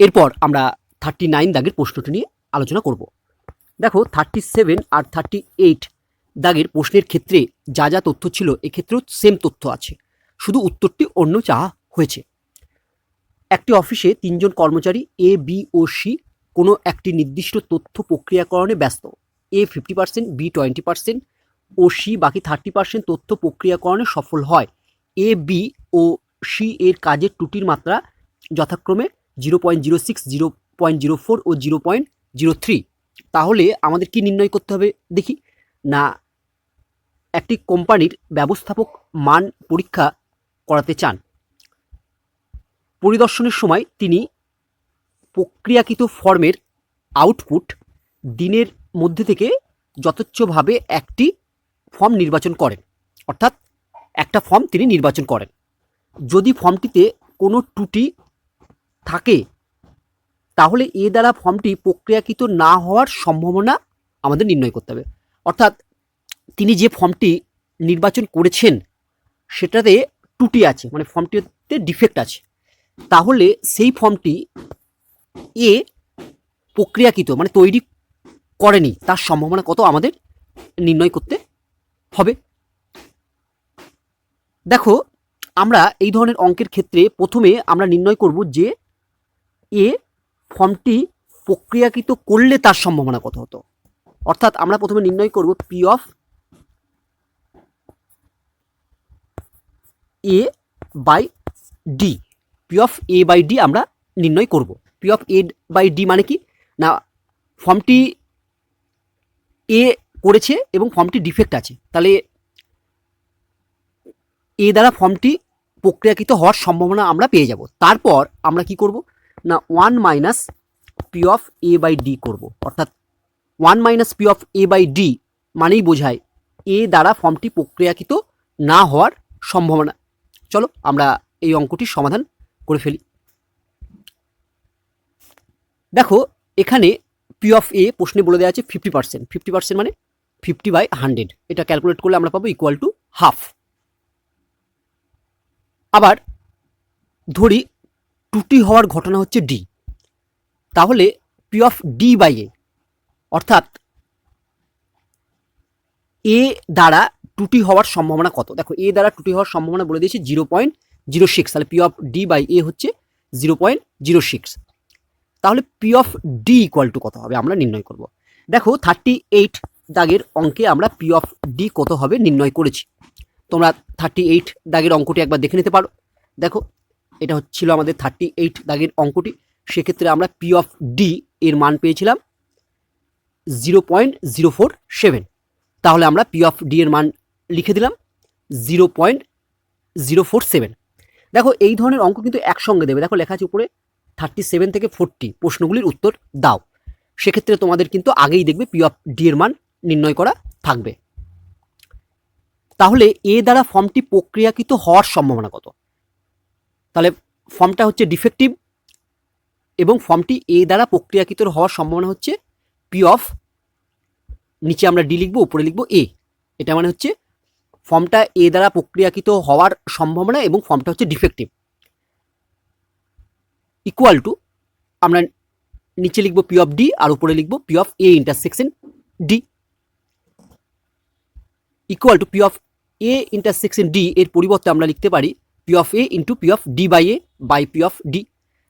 এরপর আমরা thirty nine দাগের প্রশ্নটি নিয়ে আলোচনা করব। দেখো থার্টি সেভেন আর থার্টি এইট দাগের প্রশ্নের ক্ষেত্রে যা যা তথ্য ছিল, এক্ষেত্রেও সেম তথ্য আছে। শুধু উত্তরটি অন্য চাহা হয়েছে। একটি অফিসে তিনজন কর্মচারী এ বি ও সি কোনো একটি নির্দিষ্ট তথ্য প্রক্রিয়াকরণে ব্যস্ত। A fifty percent B twenty percent O C বাকি থার্টি পার্সেন্ট তথ্য প্রক্রিয়াকরণে সফল হয়। এ বি ও সি এর কাজের ত্রুটির মাত্রা যথাক্রমে zero point zero six, zero point zero four ও জিরো পয়েন্ট জিরো থ্রি। তাহলে আমাদের কি নির্ণয় করতে হবে দেখি? না, একটি কোম্পানির ব্যবস্থাপক মান পরীক্ষা করাতে চান। পরিদর্শনের সময় তিনি প্রক্রিয়াকৃত ফর্মের আউটপুট দিনের মধ্যে থেকে যথেচ্ছভাবে একটি ফর্ম নির্বাচন করেন। অর্থাৎ একটা ফর্ম তিনি নির্বাচন করেন। যদি ফর্মটিতে কোনো ত্রুটি থাকে, তাহলে এ দ্বারা ফর্মটি প্রক্রিয়াকৃত না হওয়ার সম্ভাবনা আমাদের নির্ণয় করতে হবে। অর্থাৎ তিনি যে ফর্মটি নির্বাচন করেছেন, সেটাতে টুটি আছে মানে ফর্মটিতে ডিফেক্ট আছে। তাহলে সেই ফর্মটি এ প্রক্রিয়াকৃত মানে তৈরি করেনি, তার সম্ভাবনা কত আমাদের নির্ণয় করতে হবে। দেখো, আমরা এই ধরনের অঙ্কের ক্ষেত্রে প্রথমে আমরা নির্ণয় করব যে এ ফর্মটি প্রক্রিয়াকৃত করলে তার সম্ভাবনা কত হতো? অর্থাৎ আমরা প্রথমে নির্ণয় করব P of A by D P of A by D আমরা নির্ণয় করব। P of A by D মানে কি? না, ফর্মটি এ করেছে এবং ফর্মটি ডিফেক্ট আছে। তাহলে এ দ্বারা ফর্মটি প্রক্রিয়াকৃত হওয়ার সম্ভাবনা আমরা পেয়ে যাব। তারপর আমরা কি করব? না one minus P of A by D করব। অর্থাৎ one minus P of A by D মানেই বোঝায় এ দ্বারা ফর্মটি প্রক্রিয়াকৃত না হওয়ার সম্ভাবনা। চলো আমরা এই অঙ্কটির সমাধান করে ফেলি। দেখো, এখানে পি অফ এ প্রশ্নে বলে দেওয়া আছে ফিফটি পার্সেন্ট ফিফটি পার্সেন্ট মানে ফিফটি বাই হান্ড্রেড এটা ক্যালকুলেট করলে আমরা পাবো ইকুয়াল টু হাফ আবার ধরি ত্রুটি হওয়ার ঘটনা হচ্ছে ডি তাহলে P of D by A অর্থাৎ এ দ্বারা টুটি হওয়ার সম্ভাবনা কত? দেখো এ দ্বারা টুটি হওয়ার সম্ভাবনা বলে দিয়েছি জিরো পয়েন্ট জিরো সিক্স তাহলে P of D by A হচ্ছে জিরো পয়েন্ট জিরো সিক্স তাহলে P of D equal to কত হবে? আমরা নির্ণয় করব। দেখো থার্টি এইট দাগের অঙ্কে আমরা পি অফ ডি কত হবে নির্ণয় করেছি। তোমরা থার্টি এইট দাগের অঙ্কটি একবার দেখে নিতে পারো। দেখো এটা হচ্ছিল আমাদের থার্টি এইট দাগের অঙ্কটি। সেক্ষেত্রে আমরা পি অফ ডি এর মান পেয়েছিলাম zero point zero four seven তাহলে আমরা পি অফ ডি এর মান লিখে দিলাম zero point zero four seven দেখো, এই ধরনের অঙ্ক কিন্তু একসঙ্গে দেবে। দেখো, লেখা আছে উপরে থার্টি সেভেন থেকে ফোরটি প্রশ্নগুলির উত্তর দাও। সেক্ষেত্রে তোমাদের কিন্তু আগেই দেখবে পি অফ ডি এর মান নির্ণয় করা থাকবে। তাহলে এ দ্বারা ফর্মটি প্রক্রিয়াকৃত হওয়ার সম্ভাবনা কত? তাহলে ফর্মটা হচ্ছে ডিফেক্টিভ এবং ফর্মটি এ দ্বারা প্রক্রিয়াকৃত হওয়ার সম্ভাবনা হচ্ছে পি অফ নিচে আমরা ডি লিখব, উপরে লিখব এ এটা মানে হচ্ছে ফর্মটা এ দ্বারা প্রক্রিয়াকৃত হওয়ার সম্ভাবনা এবং ফর্মটা হচ্ছে ডিফেক্টিভ ইকুয়াল টু আমরা নিচে লিখব পি অফ ডি আর উপরে লিখব P of A intersection D equal to P of A intersection D এর পরিবর্তে আমরা লিখতে পারি P of A into P of D by A by P of D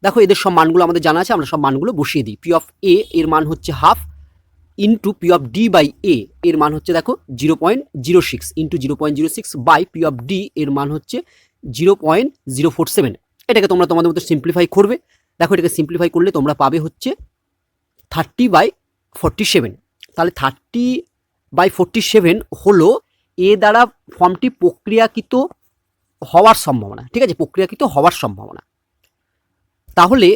দেখো এদের সব মানগুলো আমাদের জানা আছে, আমরা সব মানগুলো বসিয়ে দিই। পি অফ এ এর মান হচ্ছে half into P of D by A এর মান হচ্ছে দেখো zero point zero six into zero point zero six by P of D এর মান হচ্ছে zero point zero four seven এটাকে তোমরা তোমাদের মতো সিম্পলিফাই করবে। দেখো এটাকে সিম্পলিফাই করলে তোমরা পাবে হচ্ছে থার্টি বাই ফোরটি সেভেন তাহলে থার্টি বাই ফোরটি সেভেন হলো এ দ্বারা ফর্মটি প্রক্রিয়াকৃত হওয়ার সম্ভাবনা, ঠিক আছে? প্রক্রিয়াকৃত হওয়ার সম্ভাবনা। তাহলে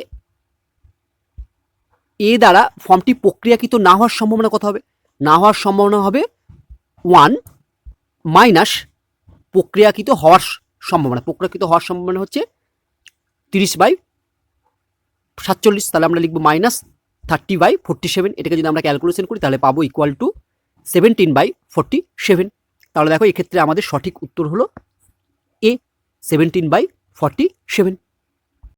এ দ্বারা ফর্মটি প্রক্রিয়াকৃত না হওয়ার সম্ভাবনা কত হবে? না হওয়ার সম্ভাবনা হবে ওয়ান মাইনাস প্রক্রিয়াকৃত হওয়ার সম্ভাবনা। প্রক্রিয়াকৃত হওয়ার সম্ভাবনা হচ্ছে তিরিশ বাই সাতচল্লিশ, তাহলে আমরা লিখব minus thirty by forty seven. এটাকে যদি আমরা ক্যালকুলেশন করি, তাহলে পাবো equal to seventeen by forty seven. তাহলে দেখো, এক্ষেত্রে আমাদের সঠিক উত্তর হলো A seventeen by forty seven